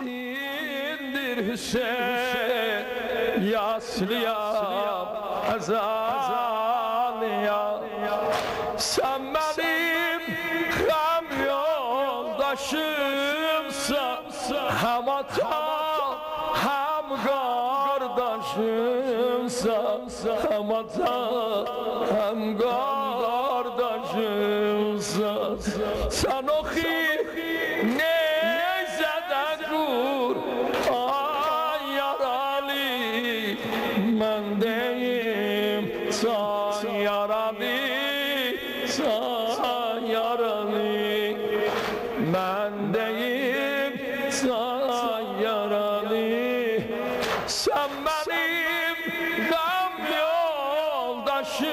dindir Hüseyin Yaslıyam azalıyam Sen benim hem yoldaşımsın Hem ata hem kardeşimsin. Hem ata hem kardeşimsin. Sen oki neyse ben deyim Sen yaralı Sen yaralı ben deyim Sen yaralı Sen benim gam yoldaşımsın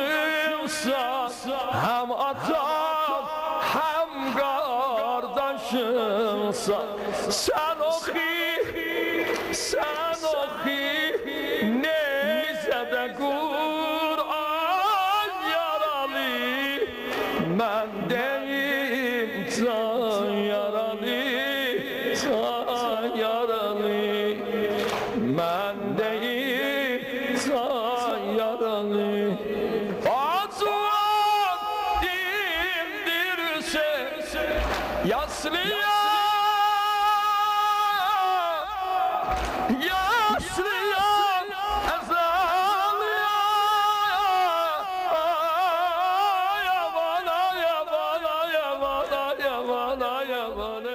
Hem atam hem kardeşimsin Sen oki, Kur'an yaralı Ben deyim sen yaralı Sen yaralı. Ben deyim sen yaralı. Fatsuat dindirse Yaslıya Yaslı Yamana yamana